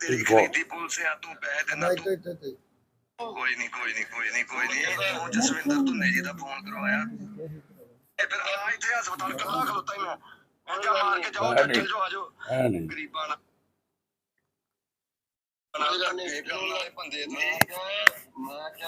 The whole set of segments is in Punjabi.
ਤੇਰੀ ਖਰੀਦੀ ਪੁਲਿਸ ਆ ਤੂੰ ਪੈਸੇ ਦੇਣਾ ਤੂੰ। ਕੋਈ ਨਹੀਂ ਕੋਈ ਨਹੀਂ ਕੋਈ ਨਹੀਂ ਕੋਈ ਨਹੀਂ ਤੂੰ ਜਸਵਿੰਦਰ ਧੁੰਨੇ ਜੀ ਦਾ ਫੋਨ ਕਰਵਾਇਆ। ਇਹ ਫਿਰ ਆ ਇੱਥੇ ਹਸਪਤਾਲ ਕੱਲਾ ਖਲੋਤਾ ਹੀ ਮੈਂ। ਮੈਂ ਕਿਹਾ ਮਾਰ ਕੇ ਜਾਓ ਚੱਲ ਜਾਓ ਆਜੋ ਗਰੀਬਾਂ ਨਾਲ। ਨਾਲ ਕਰਨ। ਵਾਲੇ ਬੰਦੇ ਤੁਸੀਂ ਮੈਂ ਕਿਹਾ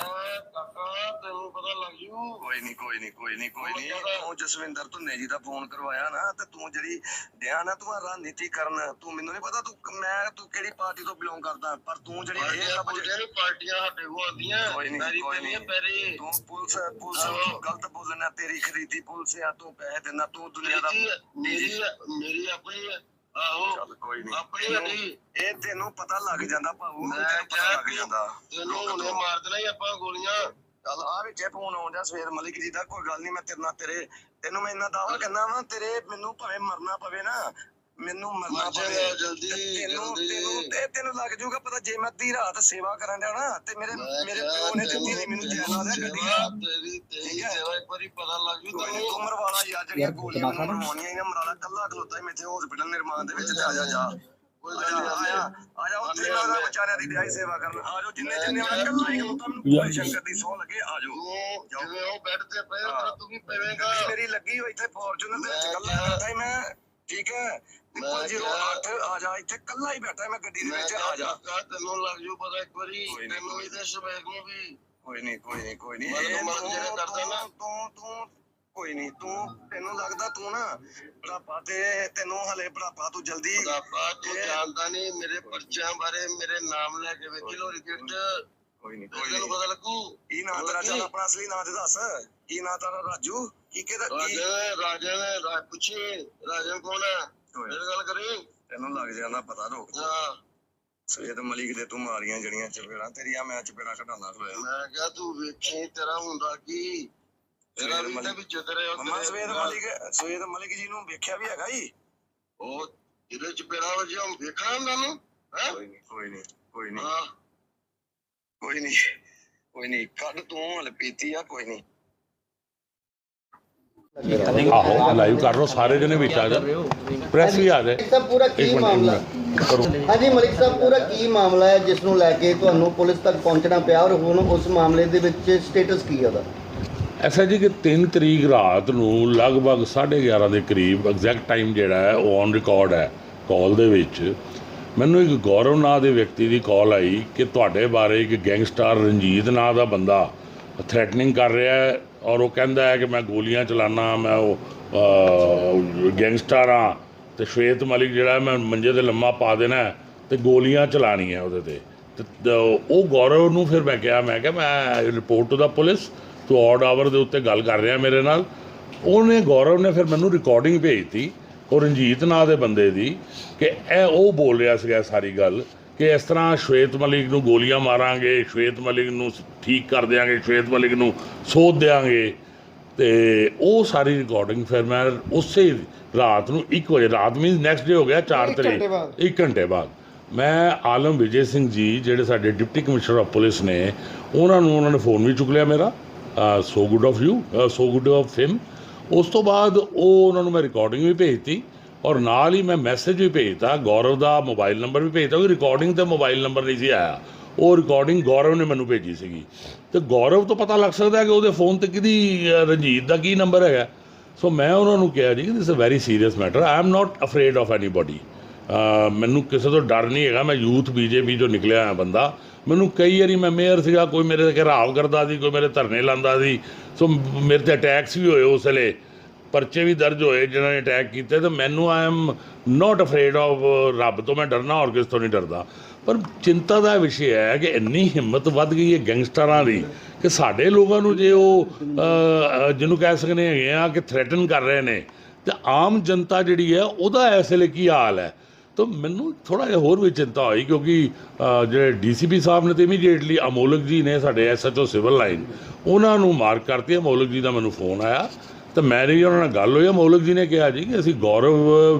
ਕੋਈ ਨਹੀਂ ਕੋਈ ਨਹੀਂ ਕੋਈ ਨਹੀਂ ਕੋਈ ਨਹੀਂ ਤੂੰ ਜਸਵਿੰਦਰ ਧੁੰਨੇ ਜੀ ਦਾ ਫੋਨ ਕਰਵਾਇਆ ਨਾ ਤੇ ਤੂੰ ਜਿਹੜੀ ਡਿਆ ਨਾ ਤੂੰ ਰਣਨੀਤੀ ਕਰਨ ਤੂੰ ਮੈਨੂੰ ਨਹੀਂ ਪਤਾ ਤੂੰ ਮੈਂ ਤੂੰ ਕਿਹੜੀ ਪਾਰਟੀ ਤੋਂ ਬਿਲੋਂਗ ਕਰਦਾ ਪਰ ਤੂੰ ਜਿਹੜੀ ਇਹ ਲੱਭ ਜਿਹੜੇ ਪਾਰਟੀਆਂ ਸਾਡੇ ਕੋਲ ਆਉਂਦੀਆਂ ਕੋਈ ਨਹੀਂ ਕੋਈ ਨਹੀਂ ਪੈਰੀ। ਤੂੰ ਪੁਲਿਸ ਪੁਲਿਸ ਗਲਤ ਬੋਲਣਾ ਤੇਰੀ ਖਰੀਦੀ ਪੁਲਿਸ ਆ ਤੂੰ ਪੈਸੇ ਦੇਣਾ ਤੂੰ ਦੁਨੀਆ ਦਾ ਮੇਰੀ ਮੇਰੀ ਆਪਣੀ ਆਹੋ ਕੋਈ ਨਹੀਂ ਆਪਣੀ ਹੱਡੀ ਇਹ ਤੈਨੂੰ ਪਤਾ ਲੱਗ ਜਾਂਦਾ ਮੈਂ ਤੈਨੂੰ ਪਤਾ ਲੱਗ ਜਾਂਦਾ। ਤੈਨੂੰ ਹੁਣੇ ਮਾਰ ਦੇਣਾ ਹੀ ਆਪਾਂ ਗੋਲੀਆਂ। ਚੱਲ ਆ ਵਿੱਚ ਫੋਨ ਆਉਂਦਾ ਸਵੇਰ ਮਲਿਕ ਜੀ ਦਾ ਕੋਈ ਗੱਲ ਨਹੀਂ ਮੈਂ ਤੇਰੇ ਨਾਲ ਤੇਰੇ ਤੈਨੂੰ ਮੈਂ ਇੰਨਾ ਦਾਵਾ ਕਹਿੰਦਾ ਵਾਂ ਤੇਰੇ ਮੈਨੂੰ ਭਾਵੇਂ ਮਰਨਾ ਪਵੇ ਨਾ ਮੈਨੂੰ ਮਰਨਾ ਮਰ ਪਵੇ ਜਲਦੀ, ਤੈਨੂੰ। ਤੈਨੂੰ ਤੇ ਤੈਨੂੰ ਲੱਗ ਜਾਊਗਾ ਪਤਾ ਜੇ ਮੈਂ ਅੱਧੀ ਰਾਤ ਸੇਵਾ ਕਰਨ ਡਿਆ ਨਾ ਤੇ ਮੇਰੇ ਮੇਰੇ ਪਿਓ ਨੇ ਦਿੱਤੀ ਨਹੀਂ ਮੈਨੂੰ ਜੈਨ ਲਾ ਦਿਆ ਗੱਡੀ ਦਾ ਤੇਰੀ ਤੇਰੀ। ਸੇਵਾ ਇੱਕ ਵਾਰੀ ਪਤਾ ਲੱਗ ਜੂ ਤੈਨੂੰ ਉਮਰ ਵਾਲਾ ਯਾਰ ਜਿਹੜੀਆਂ ਗੋਲੀਆਂ ਆ। ਮਰਵਾਉਣੀਆਂ ਇਹਨਾਂ ਮਰਾਲਾ ਕੱਲਾ ਖਲੋਤਾ ਹੀ ਮੇਥੇ ਹਸਪੀਟਲ ਨਿਰਮਾਣ ਦੇ ਵਿੱਚ ਤੇ ਆ ਜਾ ਜਾ ਕੋਈ ਆ ਗੱਲ ਜਾ ਨਹੀਂ ਆ ਜਾ ਆ ਜਾ ਉੱਥੇ ਨਾ ਨਾ ਵਿਚਾਰਿਆਂ ਦੀ ਵਿਆਹੀ ਸੇਵਾ ਕਰਨ ਆ ਜਾਓ ਜਿੰਨੇ ਜਿੰਨੇ ਉਹਨਾਂ ਕੱਲਾ ਹੀ ਖਲੋਤਾ ਮੈਨੂੰ ਕੋਈ ਸ਼ੰਕਰ ਦੀ ਸੌ ਲੱਗੇ ਆ ਜਾਓ ਤੂੰ ਜਿਵੇਂ ਉਹ ਬੈੱਡ ਤੇ ਪਏ। ਤੇਰਾ ਤੂੰ ਵੀ ਪਵੇਂਗਾ ਮੇਰੀ ਲੱਗੀ ਹੋਈ ਇੱਥੇ ਫੋਰਚੂਨਰ ਦੇ ਵਿੱਚ ਕੱਲਾ ਬੈਠਾ ਹੀ ਮੈਂ ਠੀਕ ਹੈ ਮੈਂ 008 ਆ ਜਾ ਇੱਥੇ ਕੱਲਾ ਹੀ ਬੈਠਾ ਮੈਂ ਗੱਡੀ ਦੇ ਵਿੱਚ ਆ ਜਾ ਤੈਨੂੰ ਲੱਗ ਜੂ ਪਤਾ ਇੱਕ ਵਾਰੀ ਨੀ, ਤੈਨੂੰ ਕੋਈ ਵੀ ਤੇ ਸ਼ਬੈਕ ਨੂੰ ਵੀ ਕੋਈ ਨਹੀਂ ਕੋਈ ਨਹੀਂ ਕੋਈ ਨਹੀਂ ਮਤਲਬ ਮਤਲਬ ਜਿਹੜਾ ਕਰਦਾ ਨਾ। ਤੂੰ ਤੂੰ ਕੋਈ ਨਹੀਂ ਤੂੰ ਤੈਨੂੰ ਲੱਗਦਾ ਤੂੰ ਨਾ ਬੁਢਾਪਾ ਤੇ ਤੈਨੂੰ ਹਲੇ ਬੁਢਾਪਾ ਤੂੰ ਜਲਦੀ ਪਾਪਾ ਤੂੰ ਜਾਣਦਾ ਨਹੀਂ ਮੇਰੇ ਪਰਚਿਆਂ ਬਾਰੇ ਮੇਰੇ ਨਾਮ ਲੈ ਕੇ ਵੇਖੀ ਲੋ ਰਿਕਟ ਕੋਈ ਨਹੀਂ ਕੋਈ ਨਹੀਂ। ਪਤਾ ਲੱਗੂ। ਕੀ ਨਾਂ ਤੇਰਾ? ਚੱਲ ਆਪਣਾ ਅਸਲੀ ਨਾਂ ਤੇ ਦੱਸ। ਕੀ ਨਾਂ ਤੇਰਾ? ਰਾਜੂ? ਕੀ ਕਿਹਦਾ ਕੀ ਰਾਜੇ ਰਾਜੇ ਪੁੱਛੀ। ਰਾਜੇ ਕੌਣ ਹੈ? ਮੇਰੇ ਗੱਲ ਕਰੀ। ਤੈਨੂੰ ਲੱਗ ਜਾਂਦਾ ਪਤਾ ਰੋਕ ਹਾਂ। ਸਵੇਦ ਮਲਿਕ ਦੇ ਤੂੰ ਮਾਰੀਆਂ ਜਿਹੜੀਆਂ ਚਪੇੜਾਂ ਤੇਰੀਆਂ ਮੈਂ ਚਪੇੜਾਂ ਘਟਾਉਣਾ ਖਲੋਇਆ ਮੈਂ ਕਿਹਾ ਤੂੰ ਵੇਖੀ ਤੇਰਾ ਹੁੰਦਾ ਕੀ? ਤੇਰਾ ਵੀ ਤੇ ਵਿੱਚ ਤੇਰੇ ਉਹ ਮਮਾ ਤੇਰੇ- ਸਵੇਦ ਮਲਿਕ ਸਵੇਦ ਮਲਿਕ ਜੀ ਨੂੰ ਵੇਖਿਆ ਵੀ ਹੈਗਾ ਹੀ ਉਹ ਜਿਹਦੇ ਚ ਪੇੜਾ ਵਜਿਆ ਉਹ ਵੇਖਣਾ ਉਹਨਾਂ ਨੂੰ ਹੈ? ਕੋਈ ਨਹੀਂ ਕੋਈ ਨਹੀਂ ਕੋਈ ਨਹੀਂ। ਹਾਂ। ਕੋਈ ਨਹੀਂ ਕੋਈ ਨਹੀਂ ਕੱਢ ਤੂੰ ਹਲ ਪੀਤੀ ਆ ਕੋਈ ਨਹੀਂ। ਆਹੋ ਲਾਈਵ ਕਰ ਲਓ ਸਾਰੇ ਜਣੇ ਵਿੱਚ ਆ ਜਾ। ਪ੍ਰੈਸ ਵੀ ਆ ਜਾਏ। ਪੂਰਾ ਕੀ ਮਾਮਲਾ? ਹਾਂਜੀ ਮਲਿਕ ਸਾਹਿਬ ਪੂਰਾ ਕੀ ਮਾਮਲਾ ਹੈ ਜਿਸ ਨੂੰ ਲੈ ਕੇ ਤੁਹਾਨੂੰ ਪੁਲਿਸ ਤੱਕ ਪਹੁੰਚਣਾ ਪਿਆ ਔਰ ਹੁਣ ਉਸ ਮਾਮਲੇ ਦੇ ਵਿੱਚ ਸਟੇਟਸ ਕੀ ਹੈ ਉਹਦਾ? ਐਸਾ ਜੀ ਕਿ 3 ਤਰੀਕ ਰਾਤ ਨੂੰ ਲਗਭਗ 11:30 ਦੇ ਕਰੀਬ ਐਗਜ਼ੈਕਟ ਟਾਈਮ ਜਿਹੜਾ ਹੈ, ਉਹ ਔਨ ਰਿਕਾਰਡ ਹੈ ਕਾਲ ਦੇ ਵਿੱਚ। ਮੈਨੂੰ ਇੱਕ ਗੌਰਵ ਨਾਂ ਦੇ ਵਿਅਕਤੀ ਦੀ ਕਾਲ ਆਈ ਕਿ ਤੁਹਾਡੇ ਬਾਰੇ ਇੱਕ ਗੈਂਗਸਟਰ ਰਣਜੀਤ ਨਾਂ ਦਾ ਬੰਦਾ ਥ੍ਰੈਟਨਿੰਗ ਕਰ ਰਿਹਾ ਹੈ ਔਰ ਉਹ ਕਹਿੰਦਾ ਹੈ ਕਿ ਮੈਂ ਗੋਲੀਆਂ ਚਲਾਣਾ ਮੈਂ ਉਹ ਗੈਂਗਸਟਰ ਆ ਤੇ ਸ਼ਵੇਤ ਮਲਿਕ ਜਿਹੜਾ ਮੈਂ ਮੰਜੇ ਤੇ ਲੰਮਾ ਪਾ ਦੇਣਾ ਹੈ ਤੇ ਗੋਲੀਆਂ ਚਲਾਣੀਆਂ ਉਹਦੇ ਤੇ। ਤੇ ਉਹ ਗੌਰਵ ਨੂੰ ਫਿਰ ਮੈਂ ਕਿਹਾ ਮੈਂ ਕਿਹਾ, ਮੈਂ ਰਿਪੋਰਟ ਟੂ ਦਾ ਪੁਲਿਸ ਤੂੰ ਔਡ ਆਵਰ ਦੇ ਉੱਤੇ ਗੱਲ ਕਰ ਰਿਹਾ ਮੇਰੇ ਨਾਲ। ਉਹਨੇ ਗੌਰਵ ਨੇ ਫਿਰ ਮੈਨੂੰ ਰਿਕਾਰਡਿੰਗ ਭੇਜਤੀ ਉਹ ਰਣਜੀਤ ਨਾਂ ਦੇ ਬੰਦੇ ਦੀ ਕਿ ਇਹ ਉਹ ਬੋਲ ਰਿਹਾ ਸੀਗਾ ਸਾਰੀ ਗੱਲ ਕਿ ਇਸ ਤਰ੍ਹਾਂ ਸ਼ਵੇਤ ਮਲਿਕ ਨੂੰ ਗੋਲੀਆਂ ਮਾਰਾਂਗੇ ਸ਼ਵੇਤ ਮਲਿਕ ਨੂੰ ਠੀਕ ਕਰ ਦਿਆਂਗੇ ਸ਼ਵੇਤ ਮਲਿਕ ਨੂੰ ਸੋਧ ਦਿਆਂਗੇ। ਤੇ ਉਹ ਸਾਰੀ ਰਿਕਾਰਡਿੰਗ ਫਿਰ ਮੈਂ ਉਸੇ ਰਾਤ ਨੂੰ 1 ਵਜੇ ਰਾਤ ਮੀਨਸ ਨੈਕਸਟ ਡੇ ਹੋ ਗਿਆ 4 ਇੱਕ ਤਰੀਕ। ਘੰਟੇ ਬਾਅਦ। 1 ਘੰਟੇ ਬਾਅਦ। ਮੈਂ ਆਲਮ ਵਿਜੇ ਸਿੰਘ ਜੀ ਜਿਹੜੇ ਸਾਡੇ ਡਿਪਟੀ ਕਮਿਸ਼ਨਰ ਆਫ ਪੁਲਿਸ ਨੇ ਉਹਨਾਂ ਨੂੰ ਉਹਨਾਂ ਨੇ ਫੋਨ ਵੀ ਚੁੱਕ ਲਿਆ ਮੇਰਾ। So good of you so good of him ਉਸ ਤੋਂ ਬਾਅਦ ਉਹ ਉਹਨਾਂ ਨੂੰ ਮੈਂ ਰਿਕਾਰਡਿੰਗ ਵੀ ਭੇਜਤੀ ਔਰ ਨਾਲ ਹੀ ਮੈਂ ਮੈਸੇਜ ਵੀ ਭੇਜਤਾ ਗੌਰਵ ਦਾ ਮੋਬਾਈਲ ਨੰਬਰ ਵੀ ਭੇਜਤਾ ਉਹ ਰਿਕਾਰਡਿੰਗ ਤੇ ਮੋਬਾਈਲ ਨੰਬਰ ਨਹੀਂ ਸੀ ਆਇਆ ਉਹ ਰਿਕਾਰਡਿੰਗ ਗੌਰਵ ਨੇ ਮੈਨੂੰ ਭੇਜੀ ਸੀਗੀ ਤੇ ਗੌਰਵ ਤੋਂ ਪਤਾ ਲੱਗ ਸਕਦਾ ਕਿ ਉਹਦੇ ਫੋਨ ਤੇ ਕਿਹਦੀ ਰਣਜੀਤ ਦਾ ਕੀ ਨੰਬਰ ਹੈਗਾ ਸੋ ਮੈਂ ਉਹਨਾਂ ਨੂੰ ਕਿਹਾ ਜੀ ਕਿ this is a very serious matter I am not afraid of anybody ਮੈਨੂੰ ਕਿਸੇ ਤੋਂ ਡਰ ਨਹੀਂ ਹੈਗਾ ਮੈਂ ਯੂਥ ਬੀਜੇਪੀ ਜੋ ਨਿਕਲਿਆ ਹੋਇਆ ਬੰਦਾ ਮੈਨੂੰ ਕਈ ਵਾਰੀ ਮੈਂ ਮੇਅਰ ਸੀਗਾ, ਕੋਈ ਮੇਰੇ ਤੇ ਘਰਾਵ ਕਰਦਾ ਸੀ, ਕੋਈ ਮੇਰੇ ਧਰਨੇ ਲਾਉਂਦਾ ਸੀ, ਸੋ ਮੇਰੇ ਤੇ ਅਟੈਕਸ ਵੀ ਹੋਏ ਉਸ ਵੇਲੇ, ਪਰਚੇ ਵੀ ਦਰਜ ਹੋਏ ਜਿਨ੍ਹਾਂ ਨੇ ਅਟੈਕ ਕੀਤੇ, ਤੇ ਮੈਨੂੰ I am not afraid of ਰੱਬ ਤੋਂ ਮੈਂ ਡਰਨਾ ਹੋਰ ਕਿਸ ਤੋਂ ਨਹੀਂ ਡਰਦਾ। ਪਰ ਚਿੰਤਾ ਦਾ ਵਿਸ਼ੇ ਹੈ ਕਿ ਇੰਨੀ ਹਿੰਮਤ ਵੱਧ ਗਈ ਹੈ ਗੈਂਗਸਟਰਾਂ ਦੀ, ਕਿ ਸਾਡੇ ਲੋਕਾਂ ਨੂੰ ਜੇ ਉਹ ਜਿਹਨੂੰ ਕਹਿ ਸਕਦੇ ਹੈਗੇ ਆ ਕਿ ਥ੍ਰੈਟਨ ਕਰ ਰਹੇ ਨੇ, ਤੇ ਆਮ ਜਨਤਾ ਜਿਹੜੀ ਹੈ, ਉਹਦਾ ਇਸ ਵੇਲੇ ਕੀ ਹਾਲ ਹੈ? ਤਾਂ ਮੈਨੂੰ ਥੋੜਾ ਜਿਹਾ ਹੋਰ ਵੀ ਚਿੰਤਾ ਹੋਈ ਕਿਉਂਕਿ ਅ, ਜਿਹੜੇ ਡੀਸੀਪੀ ਸਾਹਿਬ ਨੇ ਤੇ ਇਮੀਡੀਏਟਲੀ ਅਮੋਲਕ ਜੀ ਨੇ ਸਾਡੇ ਐਸਐਚਓ ਸਿਵਲ ਲਾਈਨ ਉਹਨਾਂ ਨੂੰ ਮਾਰਕ ਕਰਤੀ ਅਮੋਲਕ ਜੀ ਦਾ ਮੈਨੂੰ ਫੋਨ ਆਇਆ। ਤਾਂ ਮੇਰੀ ਉਹਨਾਂ ਨਾਲ ਗੱਲ ਹੋਈ ਅਮੋਲਕ ਜੀ ਨੇ ਕਿਹਾ ਜੀ ਕਿ ਅਸੀਂ ਗੌਰਵ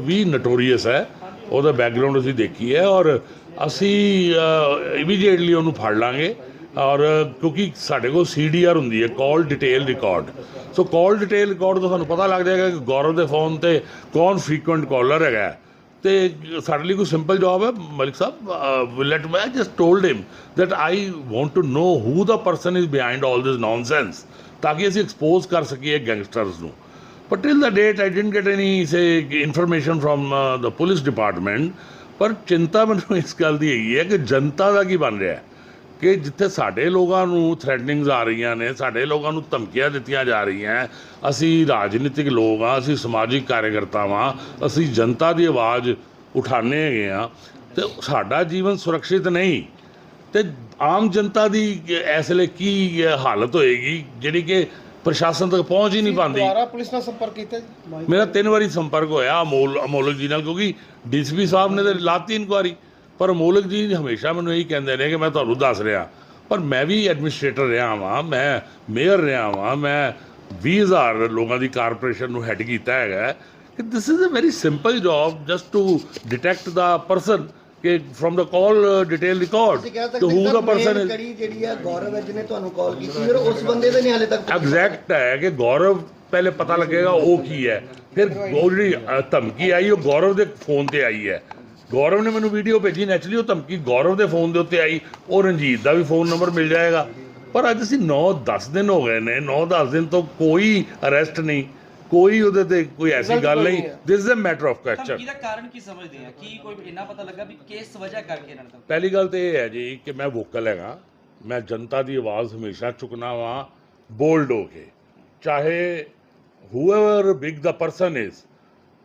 ਵੀ ਨਟੋਰੀਅਸ ਹੈ ਉਹਦਾ ਬੈਕਗ੍ਰਾਉਂਡ ਅਸੀਂ ਦੇਖੀ ਹੈ ਔਰ ਅਸੀਂ ਇਮੀਡੀਏਟਲੀ ਉਹਨੂੰ ਫੜ ਲਾਂਗੇ ਔਰ ਕਿਉਂਕਿ ਸਾਡੇ ਕੋਲ ਸੀਡੀਆਰ ਹੁੰਦੀ ਹੈ call detail record so call detail record ਤੋਂ ਸਾਨੂੰ ਪਤਾ ਲੱਗ ਜਾਏਗਾ ਕਿ ਗੌਰਵ ਦੇ ਫੋਨ ਤੇ ਕੌਣ ਫ੍ਰੀਕੁਐਂਟ ਕਾਲਰ ਹੈਗਾ ਤੇ ਸਾਡੇ ਲਈ ਕੋਈ ਸਿੰਪਲ ਜੌਬ ਹੈ Malik Sahib let me just told him that I want to know who the person is behind all this nonsense ਤਾਂ ਕਿ ਅਸੀਂ ਐਕਸਪੋਜ਼ ਕਰ ਸਕੀਏ ਗੈਂਗਸਟਰਸ ਨੂੰ but till the date I didn't get any say information from the police department ਪਰ ਚਿੰਤਾ ਮੈਨੂੰ ਇਸ ਗੱਲ ਦੀ ਹੈਗੀ ਹੈ ਕਿ ਜਨਤਾ ਦਾ ਕੀ ਬਣ ਰਿਹਾ ਹੈ ਕਿ ਜਿੱਥੇ ਸਾਡੇ ਲੋਕਾਂ ਨੂੰ ਥ੍ਰੈਟਨਿੰਗਸ ਆ ਰਹੀਆਂ ਨੇ ਸਾਡੇ ਲੋਕਾਂ ਨੂੰ ਧਮਕੀਆਂ ਦਿੱਤੀਆਂ ਜਾ ਰਹੀਆਂ ਅਸੀਂ ਰਾਜਨੀਤਿਕ ਲੋਕ ਆ ਅਸੀਂ ਸਮਾਜਿਕ ਕਾਰਜਕਰਤਾ ਵਾਂ ਅਸੀਂ ਜਨਤਾ ਦੀ ਆਵਾਜ਼ ਉਠਾਣੇ ਹੈਗੇ ਆ ਤੇ ਸਾਡਾ ਜੀਵਨ ਸੁਰੱਖਿਅਤ ਨਹੀਂ। ਤੇ ਆਮ ਜਨਤਾ ਦੀ ਇਸ ਵੇਲੇ ਕੀ ਹਾਲਤ ਹੋਏਗੀ ਜਿਹੜੀ ਕਿ ਪ੍ਰਸ਼ਾਸਨ ਤੱਕ ਪਹੁੰਚ ਹੀ ਨਹੀਂ ਪਾਉਂਦੀ? ਦੁਬਾਰਾ ਪੁਲਿਸ ਨਾਲ ਸੰਪਰਕ ਕੀਤਾ ਜੀ। ਮੇਰਾ ਤਿੰਨ ਵਾਰੀ ਸੰਪਰਕ ਹੋਇਆ ਅਮੋਲ ਅਮੋਲਕ ਜੀ ਨਾਲ ਕਿਉਂਕਿ ਡੀਸੀਪੀ ਸਾਹਿਬ ਨੇ ਤਾਂ ਲਾਤੀ ਇਨਕੁਆਰੀ। ਪਰ ਅਮੋਲਕ ਜੀ ਹਮੇਸ਼ਾ ਮੈਨੂੰ ਇਹੀ ਕਹਿੰਦੇ ਨੇ ਕਿ ਮੈਂ ਤੁਹਾਨੂੰ ਦੱਸ ਰਿਹਾ। ਪਰ ਮੈਂ ਵੀ ਐਡਮਿਨਿਸਟ੍ਰੇਟਰ ਰਿਹਾ ਵਾਂ ਮੈਂ ਮੇਅਰ ਰਿਹਾ ਵਾਂ ਮੈਂ 20000 ਲੋਕਾਂ ਦੀ ਕਾਰਪੋਰੇਸ਼ਨ ਨੂੰ ਹੈੱਡ ਕੀਤਾ ਹੈਗਾ ਕਿ this is a very simple job just to detect the person ਕਿ from the call detail record ਸਕਦੇ ਹੂ ਦਾ ਪਰਸਨ ਕੜੀ ਜਿਹੜੀ ਆ ਗੌਰਵ ਹੈ ਜਿਹਨੇ ਤੁਹਾਨੂੰ ਕਾਲ ਕੀਤੀ ਫਿਰ ਉਸ ਬੰਦੇ ਦੇ ਨਹੀਂ ਹਾਲੇ ਤੱਕ ਐਗਜ਼ੈਕਟ ਹੈ ਕਿ ਗੌਰਵ ਪਹਿਲੇ ਪਤਾ ਲੱਗੇਗਾ ਉਹ ਕੀ ਹੈ। ਫਿਰ ਉਹ ਜਿਹੜੀ ਧਮਕੀ ਆਈ ਉਹ ਗੌਰਵ ਦੇ ਫੋਨ ਤੇ ਆਈ ਹੈ। ਗੌਰਵ ਨੇ ਮੈਨੂੰ ਵੀਡੀਓ ਭੇਜੀ ਨੈਚੁਰਲੀ ਉਹ ਧਮਕੀ ਗੌਰਵ ਦੇ ਫੋਨ ਦੇ ਉੱਤੇ ਆਈ ਉਹ ਰਣਜੀਤ ਦਾ ਵੀ ਫੋਨ ਨੰਬਰ ਮਿਲ ਜਾਏਗਾ। ਪਰ ਅੱਜ ਅਸੀਂ 9-10 ਦਿਨ ਹੋ ਗਏ ਨੇ 9-10 ਦਿਨ ਤੋਂ ਕੋਈ ਅਰੈਸਟ ਨਹੀਂ ਕੋਈ ਉਹਦੇ ਤੇ ਕੋਈ ਐਸੀ ਗੱਲ ਨਹੀਂ। This is a matter of dhamki question ਦਾ ਕਾਰਨ ਕੀ ਸਮਝਦੇ ਆ? ਕੀ ਕੋਈ ਇੰਨਾ ਪਤਾ ਲੱਗਾ ਵੀ ਕਿਸ ਵਜ੍ਹਾ ਕਰਕੇ ਇਹਨਾਂ ਨੇ ਪਹਿਲੀ ਗੱਲ ਤੇ ਇਹ ਹੈ ਜੀ ਕਿ ਮੈਂ ਵੋਕਲ ਹੈਗਾ ਮੈਂ ਜਨਤਾ ਦੀ ਆਵਾਜ਼ ਹਮੇਸ਼ਾ ਚੁੱਕਣਾ ਵਾਂ ਬੋਲਡ ਹੋ ਕੇ। ਚਾਹੇ whoever big the person is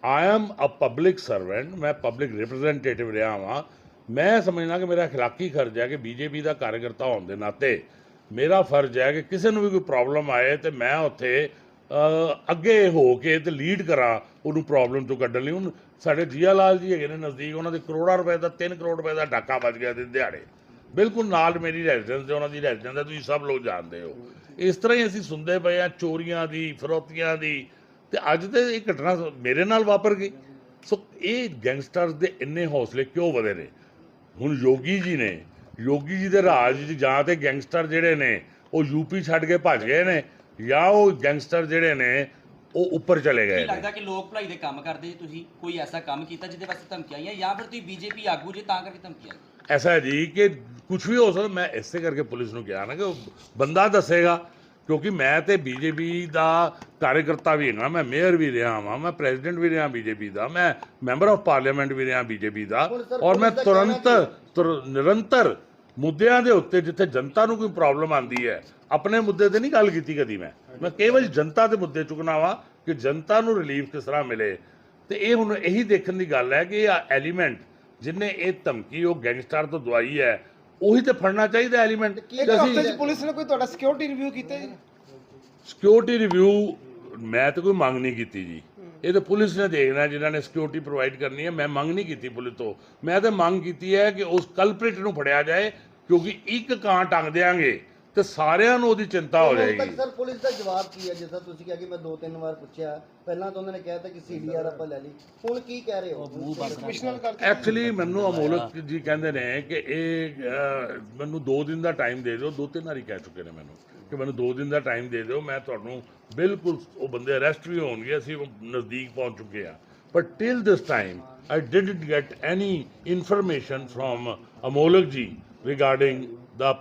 I am a public servant ਮੈਂ ਪਬਲਿਕ ਰਿਪਰੈਜ਼ੈਂਟੇਟਿਵ ਰਿਹਾ ਵਾਂ ਮੈਂ ਸਮਝਣਾ ਕਿ ਮੇਰਾ اخلاقی ਫਰਜ਼ ਹੈ ਕਿ ਬੀਜੇਪੀ ਦਾ ਕਾਰਜਕਰਤਾ ਹੋਣ ਦੇ ਨਾਤੇ ਮੇਰਾ ਫਰਜ਼ ਹੈ ਕਿ ਕਿਸੇ ਨੂੰ ਵੀ ਕੋਈ ਪ੍ਰੋਬਲਮ ਆਏ ਤੇ ਮੈਂ ਉੱਥੇ ਅ, ਅੱਗੇ ਹੋ ਕੇ ਤੇ ਲੀਡ ਕਰਾਂ ਉਹਨੂੰ ਪ੍ਰੋਬਲਮ ਤੋਂ ਕੱਢਣ ਲਈ ਹੁਣ ਸਾਡੇ ਜੀਆ ਲਾਲ ਜੀ ਹੈਗੇ ਨੇ ਨਜ਼ਦੀਕ ਉਹਨਾਂ ਦੇ ਕਰੋੜਾਂ ਰੁਪਏ ਦਾ 3 ਕਰੋੜ ਰੁਪਏ ਦਾ ਡਾਕਾ ਵੱਜ ਗਿਆ ਦਿਨ ਦਿਹਾੜੇ ਬਿਲਕੁਲ ਨਾਲ ਮੇਰੀ ਰੈਜ਼ੀਡੈਂਸ ਤੇ ਉਹਨਾਂ ਦੀ ਰੈਜ਼ੀਡੈਂਸ ਹੈ ਤੁਸੀਂ ਸਭ ਲੋਕ ਜਾਣਦੇ ਹੋ ਇਸ ਤਰ੍ਹਾਂ ਹੀ ਅਸੀਂ ਸੁਣਦੇ ਪਏ ਆ ਚੋਰੀਆਂ ਦੀ ਫਰੋਤੀਆਂ ਦੀ ਤੇ ਅੱਜ ਤੇ ਇਹ ਘਟਨਾ ਮੇਰੇ ਨਾਲ ਵਾਪਰ ਗਈ। ਸੋ ਇਹ ਗੈਂਗਸਟਰਸ ਦੇ ਇੰਨੇ ਹੌਸਲੇ ਕਿਉਂ ਵਧੇ ਨੇ? ਹੁਣ ਯੋਗੀ ਜੀ ਨੇ ਯੋਗੀ ਜੀ ਦੇ ਰਾਜ 'ਚ ਜਾਂ ਤੇ ਗੈਂਗਸਟਰ ਜਿਹੜੇ ਨੇ ਉਹ ਯੂਪੀ ਛੱਡ ਕੇ ਭੱਜ ਗਏ ਨੇ ਜਾਂ ਉਹ ਗੈਂਗਸਟਰ ਜਿਹੜੇ ਨੇ ਉਹ ਉੱਪਰ ਚਲੇ ਗਏ ਲੱਗਦਾ ਕਿ ਲੋਕ ਭਲਾਈ ਦੇ ਕੰਮ ਕਰਦੇ ਜੀ ਤੁਸੀਂ? ਕੋਈ ਐਸਾ ਕੰਮ ਕੀਤਾ ਜਿਹਦੇ ਵਾਸਤੇ ਧਮਕੀਆਂ ਆਈਆਂ ਜਾਂ ਫਿਰ ਤੁਸੀਂ ਬੀਜੇਪੀ ਆਗੂ ਜੇ ਤਾਂ ਕਰਕੇ ਧਮਕੀਆਂ ਆਈਆਂ? ਐਸਾ ਜੀ ਕਿ ਕੁਝ ਵੀ ਹੋ ਸਕਦਾ ਮੈਂ ਇਸੇ ਕਰਕੇ ਪੁਲਿਸ ਨੂੰ ਕਿਹਾ ਨਾ ਕਿ ਬੰਦਾ ਦੱਸੇਗਾ। ਕਿਉਂਕਿ ਮੈਂ ਤੇ ਬੀਜੇਪੀ ਦਾ ਕਾਰਜਕਰਤਾ ਵੀ ਹਾਂ ਮੈਂ ਮੇਅਰ ਵੀ ਰਿਹਾ ਹਾਂ ਮੈਂ ਪ੍ਰੈਜ਼ੀਡੈਂਟ ਵੀ ਰਿਹਾ ਬੀਜੇਪੀ ਦਾ ਮੈਂ ਮੈਂਬਰ ਆਫ ਪਾਰਲੀਮੈਂਟ ਵੀ ਰਿਹਾ ਬੀਜੇਪੀ ਦਾ ਔਰ ਮੈਂ ਤੁਰੰਤ ਤੁਰ- ਨਿਰੰਤਰ ਮੁੱਦਿਆਂ ਦੇ ਉੱਤੇ ਜਿੱਥੇ ਜਨਤਾ ਨੂੰ ਕੋਈ ਪ੍ਰੋਬਲਮ ਆਂਦੀ ਹੈ ਆਪਣੇ ਮੁੱਦੇ ਤੇ ਨਹੀਂ ਗੱਲ ਕੀਤੀ ਕਦੀ ਮੈਂ। ਮੈਂ ਕੇਵਲ ਜਨਤਾ ਦੇ ਮੁੱਦੇ ਚੁੱਕਣਾ ਵਾ ਕਿ ਜਨਤਾ ਨੂੰ ਰਿਲੀਫ ਕਿਸ ਤਰ੍ਹਾਂ ਮਿਲੇ। ਤੇ ਇਹ ਹੁਣ ਇਹੀ ਦੇਖਣ ਦੀ ਗੱਲ ਹੈ ਕਿ ਇਹ ਐਲੀਮੈਂਟ ਜਿਨੇ ਇਹ ਧਮਕੀ ਉਹ ਗੈਂਗਸਟਰ ਤੋਂ ਦਵਾਈ ਹੈ ਉਹੀ ਤੇ ਫੜਨਾ ਚਾਹੀਦਾ ਐਲੀਮੈਂਟ ਇੱਕ ਹਫ਼ਤੇ 'ਚ ਪੁਲਿਸ ਨੇ ਕੋਈ ਤੁਹਾਡਾ ਸਿਕਿਉਰਿਟੀ ਰਿਵਿਊ ਕੀਤਾ ਜੀ? ਸਿਕਿਉਰਿਟੀ ਰਿਵਿਊ ਮੈਂ ਤਾਂ ਕੋਈ ਮੰਗ ਨਹੀਂ ਕੀਤੀ ਜੀ। ਇਹ ਤਾਂ ਪੁਲਿਸ ਨੇ ਦੇਖਣਾ ਜਿਨ੍ਹਾਂ ਨੇ ਸਿਕਿਉਰਿਟੀ ਪ੍ਰੋਵਾਈਡ ਕਰਨੀ ਹੈ ਮੈਂ ਮੰਗ ਨਹੀਂ ਕੀਤੀ ਪੁਲਿਸ ਤੋਂ। ਮੈਂ ਤਾਂ ਮੰਗ ਕੀਤੀ ਹੈ ਕਿ ਉਸ ਕਲਪ੍ਰਿਟ ਨੂੰ ਫੜਿਆ ਜਾਏ ਕਿਉਂਕਿ ਇੱਕ ਕਾਂ ਟੰਗ ਦਿਆਂਗੇ। ਤੇ ਸਾਰਿਆਂ ਨੂੰ ਉਹਦੀ ਚਿੰਤਾ ਹੋ ਜਾਏਗੀ। ਸਰ ਪੁਲਿਸ ਦਾ ਜਵਾਬ ਕੀ ਹੈ? ਤਰ੍ਹਾਂ ਤੁਸੀਂ ਕਿਹਾ ਕਿ ਮੈਂ ਦੋ ਤਿੰਨ ਵਾਰ ਪੁੱਛਿਆ ਪਹਿਲਾਂ ਤਾਂ ਉਹਨਾਂ ਨੇ ਕਿਹਾ ਤਾਂ ਕਿ ਸੀਡੀਆਰ ਆਪਾਂ ਲੈ ਲਈ। ਹੁਣ ਕੀ ਕਹਿ ਰਹੇ ਹੋ? ਕਮਿਸ਼ਨਰ ਕਰਕੇ ਐਕਚੁਅਲੀ ਮੈਨੂੰ ਅਮੋਲਕ ਜੀ ਕਹਿੰਦੇ ਨੇ ਕਿ ਇਹ ਮੈਨੂੰ 2 ਦਿਨ ਦਾ ਟਾਈਮ ਦੇ ਦਿਓ। ਦੋ ਤਿੰਨ ਵਾਰੀ ਕਹਿ ਚੁੱਕੇ ਨੇ ਮੈਨੂੰ ਕਿ ਮੈਨੂੰ 2 ਦਿਨ ਦਾ ਟਾਈਮ ਦੇ ਦਿਓ। ਮੈਂ ਤੁਹਾਨੂੰ ਬਿਲਕੁਲ ਉਹ ਬੰਦੇ ਅਰੈਸਟ ਵੀ ਹੋਣਗੇ। ਅਸੀਂ ਉਹ ਨਜ਼ਦੀਕ ਪਹੁੰਚ ਚੁੱਕੇ ਆ but till this time I didn't get any information from Amolak ji regarding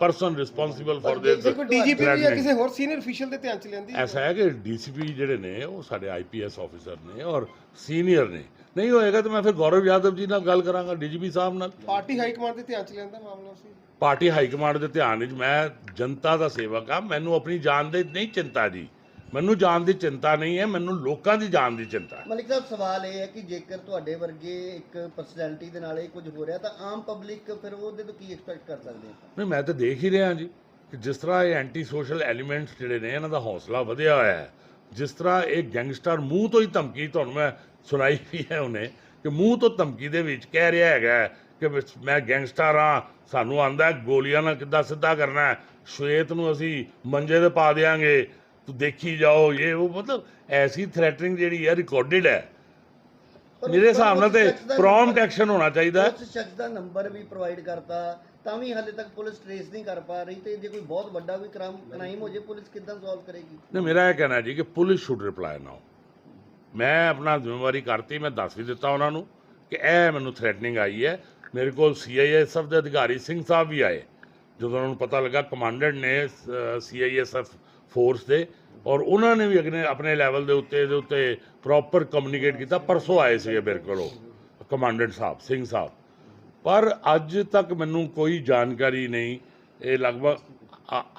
person responsible for this ਜੇ ਕੋਈ ਡੀਜੀਪੀ ਜਾਂ. ਕਿਸੇ ਹੋਰ ਸੀਨੀਅਰ ਅਫੀਸ਼ੀਅਲ ਦੇ ਧਿਆਨ ਚ ਲੈਂਦੀ ਐਸਾ ਹੈ ਕਿ ਡੀਸੀਪੀ ਜਿਹੜੇ ਨੇ ਉਹ ਸਾਡੇ ਆਈਪੀਐਸ ਆਫੀਸਰ ਨੇ ਔਰ ਸੀਨੀਅਰ ਨੇ। ਨਹੀਂ ਹੋਏਗਾ ਤਾਂ ਮੈਂ ਫਿਰ ਗੌਰਵ ਯਾਦਵ ਜੀ ਨਾਲ ਗੱਲ ਕਰਾਂਗਾ ਡੀਜੀਪੀ ਸਾਹਿਬ ਨਾਲ। ਪਾਰਟੀ ਹਾਈ ਕਮਾਂਡ ਦੇ ਧਿਆਨ ਚ ਲੈਂਦਾ ਮਾਮਲਾ ਸੀ। ਪਾਰਟੀ ਹਾਈ ਕਮਾਂਡ ਦੇ ਧਿਆਨ ਵਿੱਚ ਮੈਂ ਜਨਤਾ ਦਾ ਸੇਵਕ ਆ ਮੈਨੂੰ ਆਪਣੀ ਜਾਨ ਦੀ ਨਹੀਂ ਚਿੰਤਾ ਜੀ। ਮੈਨੂੰ ਜਾਨ ਦੀ ਚਿੰਤਾ ਨਹੀਂ ਹੈ ਮੈਨੂੰ ਲੋਕਾਂ ਦੀ ਜਾਨ ਦੀ ਚਿੰਤਾ ਹੈ। ਮਲਿਕ ਸਾਹਿਬ ਸਵਾਲ ਇਹ ਹੈ ਕਿ ਜੇਕਰ ਤੁਹਾਡੇ ਵਰਗੇ ਇੱਕ ਪਰਸਨੈਲਿਟੀ ਦੇ ਨਾਲ ਇਹ ਕੁਝ ਹੋ ਰਿਹਾ ਤਾਂ ਆਮ ਪਬਲਿਕ ਫਿਰ ਉਹਦੇ ਤੋਂ ਕੀ ਐਕਸਪੈਕਟ ਕਰ ਸਕਦੇ ਹੈ ਨਹੀਂ ਮੈਂ ਤਾਂ ਦੇਖ ਹੀ ਰਿਹਾ ਜੀ ਕਿ ਜਿਸ ਤਰ੍ਹਾਂ ਇਹ ਐਂਟੀ ਸੋਸ਼ਲ ਐਲੀਮੈਂਟਸ ਜਿਹੜੇ ਨੇ ਇਹਨਾਂ ਦਾ ਹੌਸਲਾ ਵਧਿਆ ਹੋਇਆ ਹੈ ਜਿਸ ਤਰ੍ਹਾਂ ਇਹ ਗੈਂਗਸਟਰ ਮੂੰਹ ਤੋਂ ਹੀ ਧਮਕੀ ਤੁਹਾਨੂੰ ਮੈਂ ਸੁਣਾਈ ਵੀ ਹੈ ਉਹਨੇ ਕਿ ਮੂੰਹ ਤੋਂ ਧਮਕੀ ਦੇ ਵਿੱਚ ਕਹਿ ਰਿਹਾ ਹੈਗਾ ਕਿ ਮੈਂ ਗੈਂਗਸਟਰ ਹਾਂ ਸਾਨੂੰ ਆਂਦਾ ਗੋਲੀਆਂ ਨਾਲ ਕਿੱਦਾਂ ਸਿੱਧਾ ਕਰਨਾ ਹੈ ਸ਼ਵੇਤ ਨੂੰ ਅਸੀਂ ਮੰਜੇ ਤੇ ਪਾ ਦੇਾਂਗੇ ਤੂੰ ਦੇਖੀ ਜਾਓ ਇਹ ਉਹ ਮਤਲਬ ਐਸੀ ਥ੍ਰੈਟਨਿੰਗ ਜਿਹੜੀ ਹੈ ਰਿਕਾਰਡਡ ਹੈ। ਮੇਰੇ ਹਿਸਾਬ ਨਾਲ ਤੇ ਪ੍ਰੌਮਪਟ ਐਕਸ਼ਨ ਹੋਣਾ ਚਾਹੀਦਾ। ਉਸ ਸ਼ਖਸ ਦਾ ਨੰਬਰ ਵੀ ਪ੍ਰੋਵਾਈਡ ਕਰਤਾ ਤਾਂ ਵੀ ਹਾਲੇ ਤੱਕ ਪੁਲਿਸ ਟ੍ਰੇਸ ਨਹੀਂ ਕਰ ਪਾ ਰਹੀ ਤੇ ਜੇ ਕੋਈ ਬਹੁਤ ਵੱਡਾ ਕੋਈ ਕ੍ਰਾਈਮ ਕ੍ਰਾਈਮ ਹੋ ਜੇ ਪੁਲਿਸ ਕਿੱਦਾਂ ਸੋਲਵ ਕਰੇਗੀ? ਨਹੀਂ ਮੇਰਾ ਇਹ ਕਹਿਣਾ ਜੀ ਕਿ ਪੁਲਿਸ ਸ਼ੁੱਡ ਰਿਪਲਾਈ ਨਾਓ ਮੈਂ ਆਪਣਾ ਜ਼ਿੰਮੇਵਾਰੀ ਕਰਤੀ ਮੈਂ ਦੱਸ ਵੀ ਦਿੱਤਾ ਉਹਨਾਂ ਨੂੰ ਕਿ ਇਹ ਮੈਨੂੰ ਥ੍ਰੈਟਨਿੰਗ ਆਈ ਹੈ। ਮੇਰੇ ਕੋਲ ਸੀਆਈਐਸਐਫ ਦੇ ਅਧਿਕਾਰੀ ਸਿੰਘ ਸਾਹਿਬ ਵੀ ਆਏ। ਜਦੋਂ ਉਹਨਾਂ ਨੂੰ ਪਤਾ ਲੱਗਾ ਕਮਾਂਡੈਂਟ ਨੇ ਸੀਆਈਐਸਐਫ ਫੋਰਸ ਦੇ ਔਰ ਉਹਨਾਂ ਨੇ ਵੀ ਅਗਨੇ ਆਪਣੇ ਲੈਵਲ ਦੇ ਉੱਤੇ ਇਹਦੇ ਉੱਤੇ ਪ੍ਰੋਪਰ ਕਮਿਊਨੀਕੇਟ ਕੀਤਾ। ਪਰਸੋਂ ਆਏ ਸੀਗੇ ਮੇਰੇ ਕੋਲ ਉਹ ਕਮਾਂਡੈਂਟ ਸਾਹਿਬ ਸਿੰਘ ਸਾਹਿਬ। ਪਰ ਅੱਜ ਤੱਕ ਮੈਨੂੰ ਕੋਈ ਜਾਣਕਾਰੀ ਨਹੀਂ। ਇਹ ਲਗਭਗ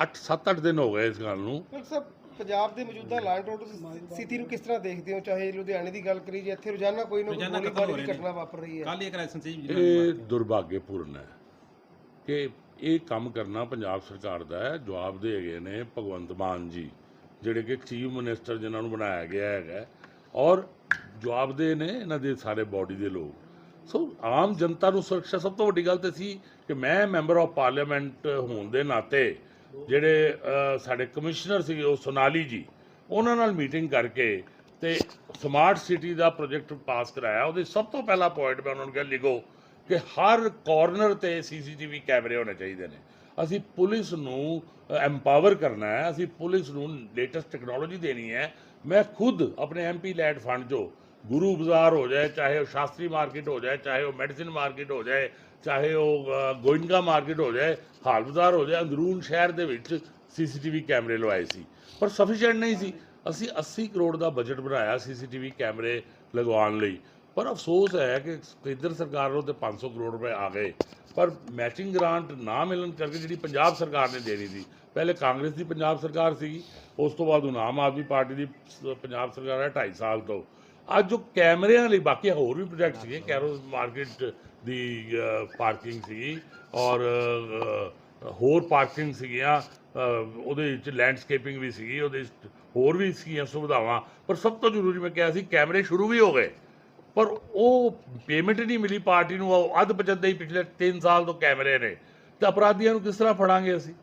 8 7-8 ਦਿਨ ਹੋ ਗਏ ਇਸ ਗੱਲ ਨੂੰ। ਸਾਹਿਬ ਪੰਜਾਬ ਦੇ ਮੌਜੂਦਾ ਲਾਅ ਆਰਡਰ ਸਥਿਤੀ ਨੂੰ ਕਿਸ ਤਰ੍ਹਾਂ ਦੇਖਦੇ ਹੋ? ਚਾਹੇ ਲੁਧਿਆਣੇ ਦੀ ਗੱਲ ਕਰੀ ਜੇ ਇੱਥੇ ਰੋਜ਼ਾਨਾ ਕੋਈ ਨਾ ਕੋਈ ਗੋਲੀਬਾਰੀ ਦੀ। ਘਟਨਾ ਵਾਪਰ ਰਹੀ ਹੈ। ਕੱਲ ਇੱਕ ਲਾਇਸੈਂਸ ਸੀ ਇਹ ਦੁਰਭਾਗਯਪੂਰਨ ਹੈ ਕਿ ਇਹ ਕੰਮ ਕਰਨਾ ਪੰਜਾਬ ਸਰਕਾਰ ਦਾ ਹੈ। ਜਵਾਬ ਦੇ ਹੈਗੇ ਨੇ ਭਗਵੰਤ ਮਾਨ ਜੀ, ਜਿਹੜੇ ਕਿ ਚੀਫ ਮਿਨਿਸਟਰ ਜਿਨ੍ਹਾਂ ਨੂੰ ਬਣਾਇਆ ਗਿਆ ਹੈਗਾ ਔਰ ਜਵਾਬ ਦੇ ਨੇ ਇਹਨਾਂ ਦੇ ਸਾਰੇ ਬਾਡੀ ਦੇ ਲੋਕ। ਸੋ ਆਮ ਜਨਤਾ ਨੂੰ ਸੁਰੱਖਿਆ ਸਭ ਤੋਂ ਵੱਡੀ ਗੱਲ ਤੇ ਸੀ ਕਿ ਮੈਂ ਮੈਂਬਰ ਆਫ ਪਾਰਲੀਮੈਂਟ ਹੋਣ ਦੇ ਨਾਤੇ ਜਿਹੜੇ ਸਾਡੇ ਕਮਿਸ਼ਨਰ ਸੀਗੇ ਉਹ ਸੋਨਾਲੀ ਜੀ, ਉਹਨਾਂ ਨਾਲ ਮੀਟਿੰਗ ਕਰਕੇ ਤੇ ਸਮਾਰਟ ਸਿਟੀ ਦਾ ਪ੍ਰੋਜੈਕਟ ਪਾਸ ਕਰਾਇਆ। ਉਹਦੇ ਸਭ ਤੋਂ ਪਹਿਲਾ ਪੁਆਇੰਟ ਮੈਂ ਉਹਨਾਂ ਨੂੰ ਕਿਹਾ, ਲਿਖੋ। ਕਿ ਹਰ ਕਾਰਨਰ ਤੇ ਸੀਸੀਟੀਵੀ ਕੈਮਰੇ ਹੋਣੇ ਚਾਹੀਦੇ ਨੇ। ਅਸੀਂ ਪੁਲਿਸ ਨੂੰ ਐਮਪਾਵਰ ਕਰਨਾ ਹੈ ਅਸੀਂ ਪੁਲਿਸ ਨੂੰ ਲੇਟੈਸਟ ਟੈਕਨੋਲੋਜੀ ਦੇਣੀ ਹੈ। ਮੈਂ ਖੁਦ ਆਪਣੇ ਐਮਪੀ ਲੈਡ ਫੰਡ 'ਚੋਂ ਗੁਰੂ ਬਾਜ਼ਾਰ ਹੋ ਜਾਏ ਚਾਹੇ ਉਹ ਸ਼ਾਸਤਰੀ ਮਾਰਕੀਟ ਹੋ ਜਾਏ ਚਾਹੇ ਉਹ ਮੈਡੀਸਿਨ ਮਾਰਕੀਟ ਹੋ ਜਾਏ ਚਾਹੇ ਉਹ ਅ, ਗੋਇੰਗਾ ਮਾਰਕੀਟ ਹੋ ਜਾਏ ਹਾਲ ਬਾਜ਼ਾਰ ਹੋ ਜਾਏ ਅੰਦਰੂਨ ਸ਼ਹਿਰ ਦੇ ਵਿੱਚ ਸੀਸੀਟੀਵੀ ਕੈਮਰੇ ਲਵਾਏ ਸੀ। ਪਰ ਸਫੀਸ਼ੀਐਂਟ ਨਹੀਂ ਸੀ। ਅਸੀਂ 80 ਕਰੋੜ ਦਾ ਬਜਟ ਬਣਾਇਆ ਸੀਸੀਟੀਵੀ ਕੈਮਰੇ ਲਗਵਾਉਣ ਲਈ। ਪਰ ਅਫਸੋਸ ਹੈ ਕਿ ਕੇਂਦਰ ਸਰਕਾਰ ਨੂੰ ਤੇ 500 ਕਰੋੜ ਰੁਪਏ ਆ ਗਏ। ਪਰ ਮੈਚਿੰਗ ਗ੍ਰਾਂਟ ਨਾ ਮਿਲਣ ਕਰਕੇ ਜਿਹੜੀ ਪੰਜਾਬ ਸਰਕਾਰ ਨੇ ਦੇਣੀ ਸੀ, ਪਹਿਲੇ ਕਾਂਗਰਸ ਦੀ ਪੰਜਾਬ ਸਰਕਾਰ ਸੀਗੀ, ਉਸ ਤੋਂ ਬਾਅਦ ਹੁਣ ਆਮ ਆਦਮੀ ਪਾਰਟੀ ਦੀ ਪੰਜਾਬ ਸਰਕਾਰ ਹੈ 2.5 ਸਾਲ ਤੋਂ। ਅੱਜ ਜੋ ਕੈਮਰਿਆਂ ਲਈ ਬਾਕੀ ਹੋਰ ਵੀ ਪ੍ਰੋਜੈਕਟ ਸੀਗੇ ਕੈਰੋ ਮਾਰਕੀਟ ਦੀ ਪਾਰਕਿੰਗ ਸੀ ਔਰ ਹੋਰ ਪਾਰਕਿੰਗ ਸੀਗੀਆਂ ਉਹਦੇ ਵਿੱਚ ਲੈਂਡਸਕੇਪਿੰਗ ਵੀ ਸੀਗੀ, ਉਹਦੇ ਵਿੱਚ ਹੋਰ ਵੀ ਸੀਗੀਆਂ ਸੁਵਿਧਾਵਾਂ। ਪਰ ਸਭ ਤੋਂ ਜ਼ਰੂਰੀ ਮੈਂ ਕਿਹਾ ਸੀ, ਕੈਮਰੇ ਸ਼ੁਰੂ ਵੀ ਹੋ ਗਏ। ਪਰ ਉਹ ਪੇਮੈਂਟ ਨਹੀਂ ਮਿਲੀ ਪਾਰਟੀ ਨੂੰ ਉਹ ਅੱਧ ਬਚਦੇ ਹੀ ਪਿਛਲੇ 3 ਸਾਲ ਤੋਂ ਕੈਮਰੇ ਨੇ। ਤੇ ਅਪਰਾਧੀਆਂ ਨੂੰ ਕਿਸ ਤਰ੍ਹਾਂ ਫੜਾਂਗੇ ਅਸੀਂ?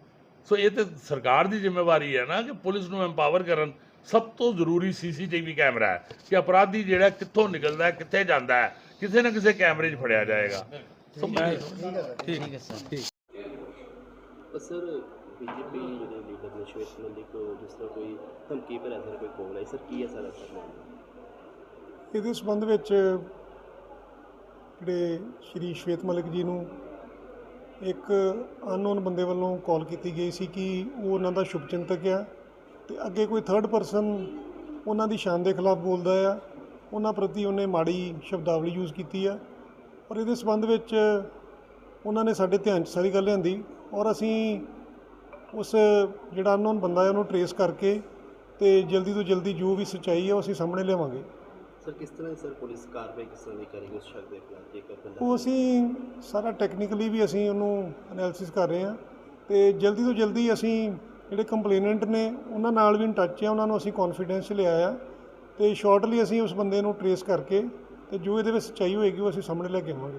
ਸੋ ਇਹ ਤੇ ਸਰਕਾਰ ਦੀ ਜ਼ਿੰਮੇਵਾਰੀ ਹੈ ਨਾ ਕਿ ਪੁਲਿਸ ਨੂੰ ਐਮਪਾਵਰ ਕਰਨ। ਸਭ ਤੋਂ ਜ਼ਰੂਰੀ ਸੀਸੀਟੀਵੀ ਕੈਮਰਾ ਹੈ ਕਿ ਅਪਰਾਧੀ ਜਿਹੜਾ ਕਿੱਥੋਂ ਨਿਕਲਦਾ ਹੈ ਕਿੱਥੇ ਜਾਂਦਾ ਹੈ ਕਿਸੇ ਨਾ ਕਿਸੇ ਕੈਮਰੇ 'ਚ ਫੜਿਆ ਜਾਏਗਾ। ਸੋ ਮੈਂ ਸਰ। ਬੀਜੇਪੀ ਜਿਹੜੇ ਲੀਡਰ ਨੇ ਸ਼ਵੇਤ ਮਲਿਕ ਨੂੰ ਜਿਸ ਤਰ੍ਹਾਂ ਕੋਈ ਧਮਕੀ ਭਰਿਆ ਸਰ ਕੋਈ ਕੋਲ ਆਈ ਸਰ ਕੀ ਹੈ ਸਰ ਅਸਰ ਇਹਦੇ ਸੰਬੰਧ ਵਿੱਚ ਜਿਹੜੇ ਸ਼੍ਰੀ ਸ਼ਵੇਤ ਮਲਿਕ ਜੀ ਨੂੰ ਇੱਕ ਅਨਨੋਨ ਬੰਦੇ ਵੱਲੋਂ ਕਾਲ ਕੀਤੀ ਗਈ ਸੀ ਕਿ ਉਹ ਉਹਨਾਂ ਦਾ ਸ਼ੁਭ ਚਿੰਤਕ ਆ ਤੇ ਅੱਗੇ ਕੋਈ ਥਰਡ ਪਰਸਨ ਉਹਨਾਂ ਦੀ ਸ਼ਾਨ ਦੇ ਖਿਲਾਫ ਬੋਲਦਾ ਆ, ਉਹਨਾਂ ਪ੍ਰਤੀ ਉਹਨੇ ਮਾੜੀ ਸ਼ਬਦਾਵਲੀ ਯੂਜ਼ ਕੀਤੀ ਆ ਔਰ ਇਹਦੇ ਸੰਬੰਧ ਵਿੱਚ ਉਹਨਾਂ ਨੇ ਸਾਡੇ ਧਿਆਨ 'ਚ ਸਾਰੀ ਗੱਲ ਲਿਆਂਦੀ ਔਰ ਅਸੀਂ ਉਸ ਜਿਹੜਾ ਅਨਨੋਨ ਬੰਦਾ ਹੈ ਉਹਨੂੰ ਟਰੇਸ ਕਰਕੇ ਤੇ ਜਲਦੀ ਤੋਂ ਜਲਦੀ ਜੋ ਵੀ ਸੱਚਾਈ ਹੈ ਉਹ ਅਸੀਂ ਸਾਹਮਣੇ ਲਿਆਵਾਂਗੇ। ਸਰ, ਕਿਸ ਤਰ੍ਹਾਂ ਸਰ ਪੁਲਿਸ ਕਾਰਵਾਈ ਕਿਸ ਤਰ੍ਹਾਂ ਦੀ ਕਰੇਗੀ ਉਸ ਸ਼ਖਸ ਦੇ ਖਿਲਾਫ? ਜੇਕਰ ਬੰਦਾ ਉਹ ਅਸੀਂ ਸਾਰਾ ਟੈਕਨੀਕਲੀ ਵੀ ਅਸੀਂ ਉਹਨੂੰ ਐਨਾਲਿਸਿਸ ਕਰ ਰਹੇ ਹਾਂ ਤੇ ਜਲਦੀ ਤੋਂ ਜਲਦੀ ਅਸੀਂ ਜਿਹੜੇ ਕੰਪਲੇਨੈਂਟ ਨੇ ਉਹਨਾਂ ਨਾਲ ਵੀ ਇਨ ਟੱਚ ਆ ਉਹਨਾਂ ਨੂੰ ਅਸੀਂ ਕੌਨਫੀਡੈਂਸ ਲਿਆਇਆ ਲਿਆ ਆ ਤੇ ਸ਼ਾਰਟਲੀ ਅਸੀਂ ਉਸ ਬੰਦੇ ਨੂੰ ਟਰੇਸ ਕਰਕੇ ਤੇ ਜੋ ਇਹਦੇ ਵਿੱਚ ਸੱਚਾਈ ਹੋਏਗੀ ਉਹ ਅਸੀਂ ਸਾਹਮਣੇ ਲੈ ਕੇ ਆਵਾਂਗੇ।